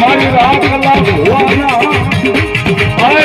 મારી રાત કલાક હોવાના અરે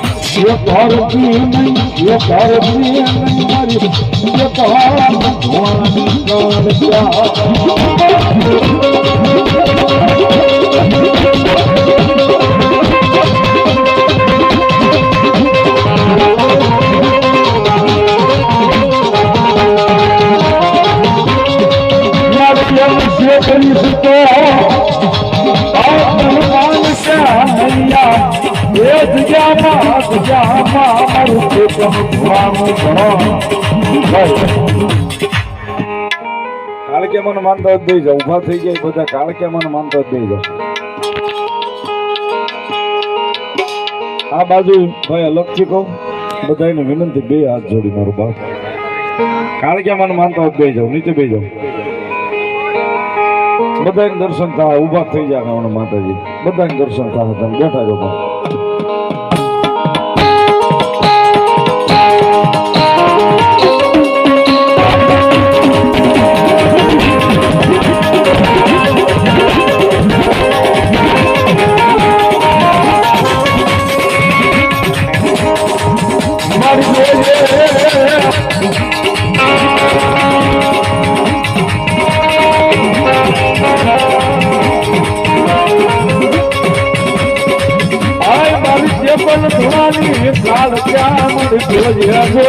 ये तौर भी नहीं ये तौर भी नहीं हमारी ये तौर भगवान का प्यार એ જગ્યામાં જગ્યામાં મારું ચેતન ભગવાનું ભણો કાળ મને માનતા જ દઈ જાઓ ઊભા થઈ જાય બધા કાળકે મને માનતા જ દઈ જાઓ આ બાજુ ભાઈ અલગથી કહું. બધાને વિનંતી, બે હાથ જોડી મારું બાપ કાળ કે મને માનતા જ દઈ નીચે બે જાઓ બધાને દર્શન થાય ઊભા થઈ જાય માતાજી બધાને દર્શન થાય, તમે બેઠા જો. Oh.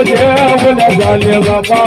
જોજે જોજે બોલ્યા જાલે બાપા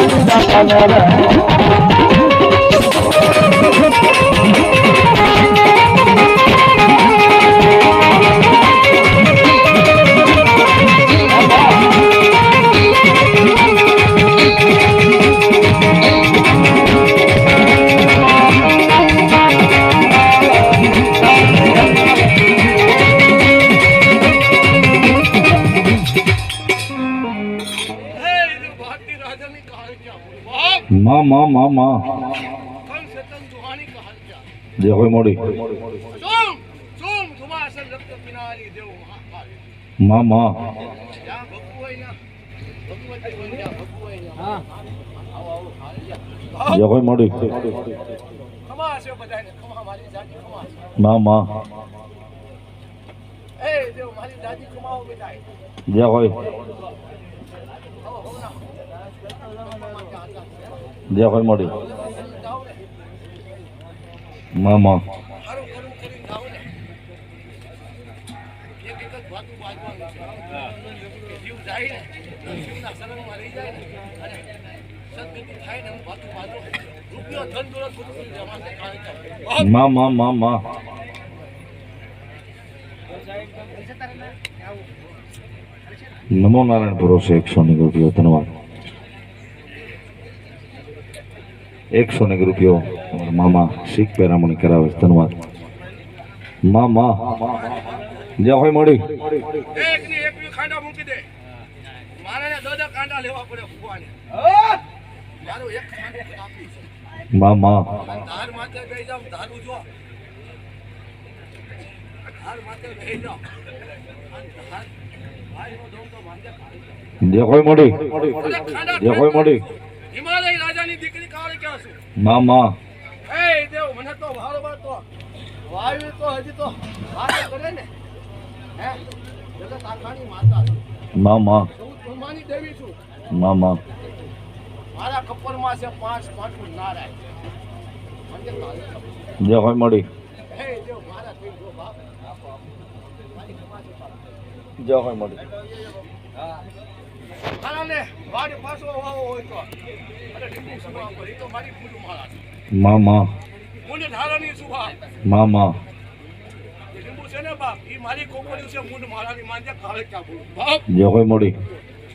નાખું મારી મામા. જે હોય જે હોય. જે હોય મળી મામા. માં માં. માં માં નમો નારાયણ ભરોસે એકસો ની રૂપિયો ધન્યવાદ. એકસો ને રૂપિયો મામા શીખ પેરામણી કરાવે ધન્યવાદ. મામા. જ્યાં હોય મળી. એક એક ખાંડા મૂકી દે. મારે કાંડા લેવા પડે એક ધાર માથે બેસી જાવ ધારું જો. જે મળી. જે કોઈ મળી. હિમાલય રાજાની દીકરી કાળે ક્યાં છું? મામા. એ દેવ મને તો બાર તો વાયુ તો હજી તો વાત કરે ને. હે? જગત આખાની માતા મામા. બ્રહ્માની દેવી છું. મામા. મારા કપરમાં છે પાંચ પાંચું નારાયણ. કાલે જે હોય મળી. જે હોય મળી. મારાને વાડી પાછો વાવો હોય તો. અરે ટીપુ સુભા તો મારી પૂરું મારા છે. માં માં. મુંડ.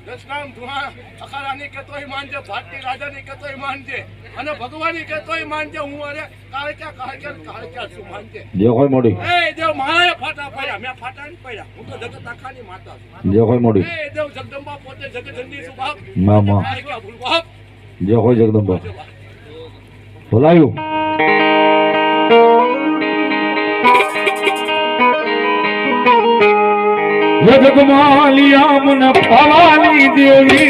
દશનામ ધુઆ અખારાની કહેતોય માનજે ભારતી રાજાની કહેતોય માનજે અને ભગવાનની કહેતોય માનજે હું અરે કાલે ક્યાં કાલે ક્યાં છું માનજે. જે હોય મોડી. એ દેવ મારે ફાટા પડ્યા મેં ફાટા નહીં પડ્યા હું તો જગત આખાની માતા છું. જે હોય મોડી. એ દેવ જગદંબા પોતે જગજનની છું બાપ. માં. માં બાપ. જે હોય જગદંબા. બોલાયું. જગમાલિયા મન ભવાની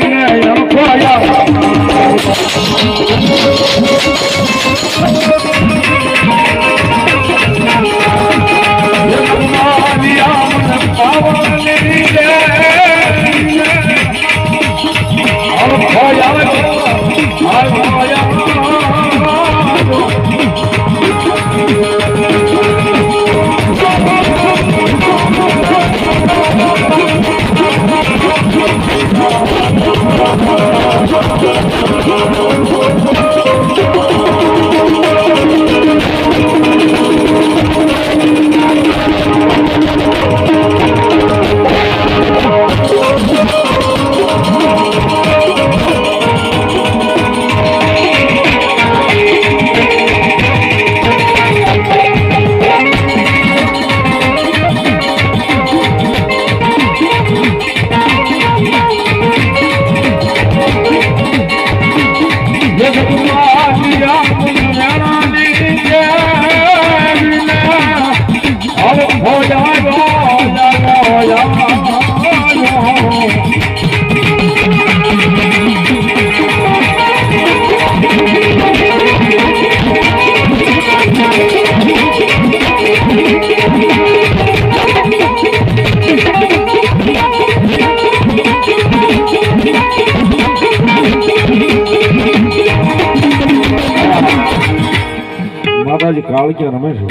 કાળક્યા રમે છે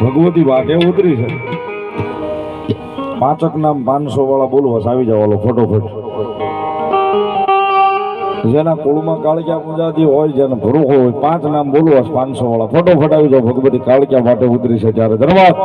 ભગવતી વાટે ઉતરી છે. પાંચક નામ પાંચસો વાળા બોલવા આવી જવાલો ફટોફટ. જેના કુળમાં કાળક્યા પૂજાતી હોય, જેને ભરૂખો હોય પાંચ નામ બોલવા પાંચસો વાળા ફટોફટ આવી જાઓ. ભગવતી કાળક્યા માટે ઉતરી છે ત્યારે ધન્યવાદ